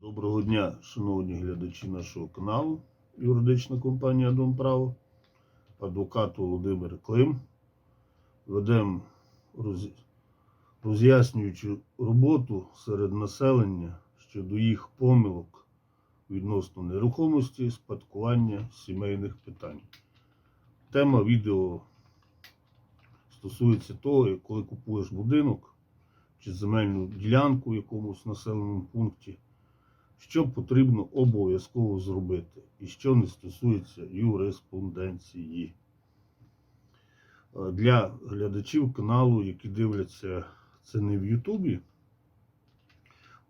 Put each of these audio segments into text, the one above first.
Доброго дня, шановні глядачі нашого каналу Юридична компанія Дом Право, адвокат Володимир Клим. Ведемо роз... роз'яснюючу роботу серед населення щодо їх помилок відносно нерухомості, спадкування сімейних питань. Тема відео стосується того, коли купуєш будинок чи земельну ділянку в якомусь населеному пункті що потрібно обов'язково зробити, і що не стосується юриспонденції. Е, Для глядачів каналу, які дивляться це не в Ютубі,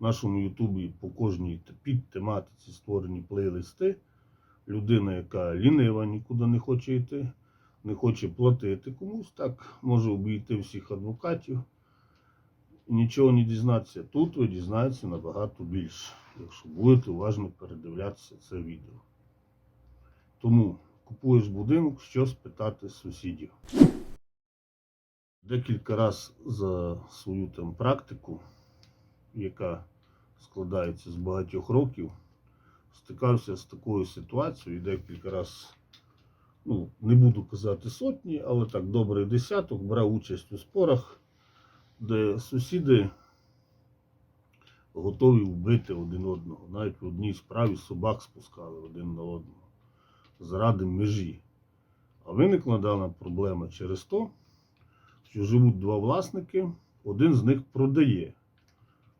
в нашому Ютубі по кожній т- під тематиці створені плейлисти. Людина, яка лінива, нікуди не хоче йти, не хоче платити комусь, так може обійти всіх адвокатів нічого не дізнатися. Тут ви дізнаєтеся набагато більше, якщо будете уважно передивлятися це відео. Тому купуєш будинок, що спитати сусідів. Декілька разів за свою там практику, яка складається з багатьох років, стикався з такою ситуацією і декілька разів, ну, не буду казати сотні, але так добрий десяток брав участь у спорах де сусіди готові вбити один одного. Навіть в одній справі собак спускали один на одного заради межі. А виникла дана проблема через те, що живуть два власники, один з них продає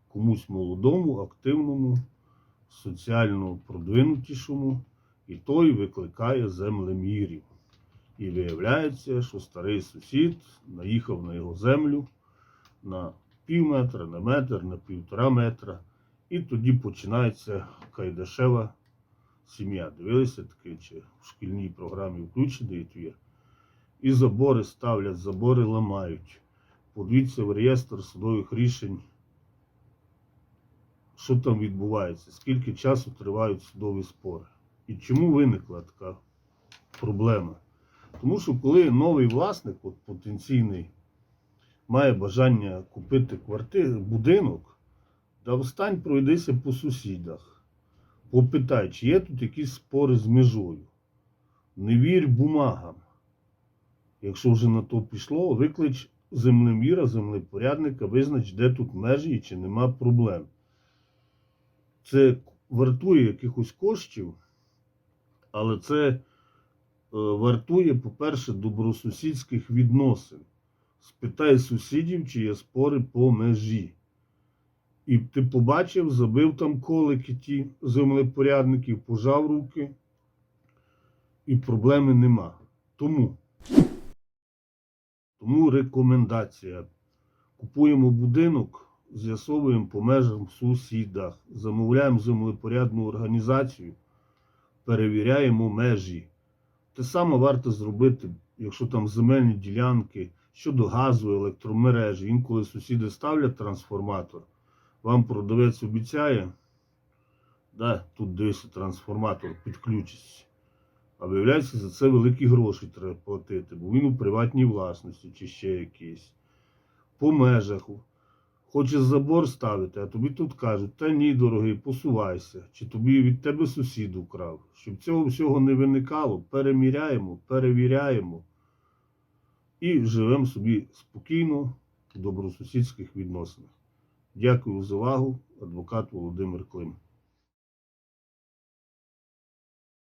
комусь молодому, активному, соціально продвинутішому, і той викликає землемірів. І виявляється, що старий сусід наїхав на його землю на пів метра, на метр, на півтора метра. І тоді починається Кайдашева сім'я. Дивилися таке, чи в шкільній програмі включений твір. І забори ставлять, забори ламають. Подивіться в реєстр судових рішень, що там відбувається, скільки часу тривають судові спори. І чому виникла така проблема? Тому що коли новий власник, от потенційний, має бажання купити квартиру, будинок, та встань пройдися по сусідах. Попитай, чи є тут якісь спори з межою. Не вірь бумагам. Якщо вже на то пішло, виклич землеміра, землепорядника, визнач, де тут межі і чи нема проблем. Це вартує якихось коштів, але це е, вартує, по-перше, добросусідських відносин. Спитай сусідів, чи є спори по межі. І ти побачив, забив там колики ті землепорядників, пожав руки, і проблеми нема. Тому, тому рекомендація. Купуємо будинок, з'ясовуємо по межам в сусідах, замовляємо землепорядну організацію, перевіряємо межі. Те саме варто зробити, якщо там земельні ділянки щодо газу, електромережі. Інколи сусіди ставлять трансформатор, вам продавець обіцяє, да, тут дивися трансформатор, підключиться. А виявляється, за це великі гроші треба платити, бо він у приватній власності чи ще якийсь. По межах. Хочеш забор ставити, а тобі тут кажуть, та ні, дорогий, посувайся, чи тобі від тебе сусід украв. Щоб цього всього не виникало, переміряємо, перевіряємо і живемо собі спокійно в добросусідських відносинах. Дякую за увагу, адвокат Володимир Клим.